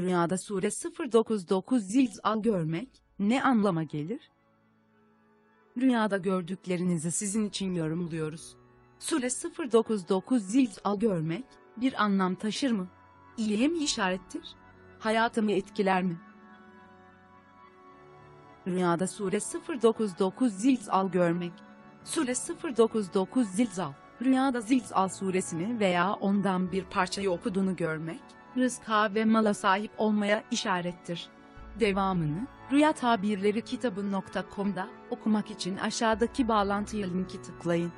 Rüyada sure 099 zilzal görmek ne anlama gelir? Rüyada gördüklerinizi sizin için yorumluyoruz. Sure 099 zilzal görmek bir anlam taşır mı? İyiye mi işarettir? Hayatımı etkiler mi? Rüyada sure 099 zilzal görmek. Sure 099 zilzal. Rüyada zilzal suresini veya ondan bir parçayı okuduğunu görmek, rızka ve mala sahip olmaya işarettir. Devamını, Rüya Tabirleri kitabı.com'da okumak için aşağıdaki bağlantıya linki tıklayın.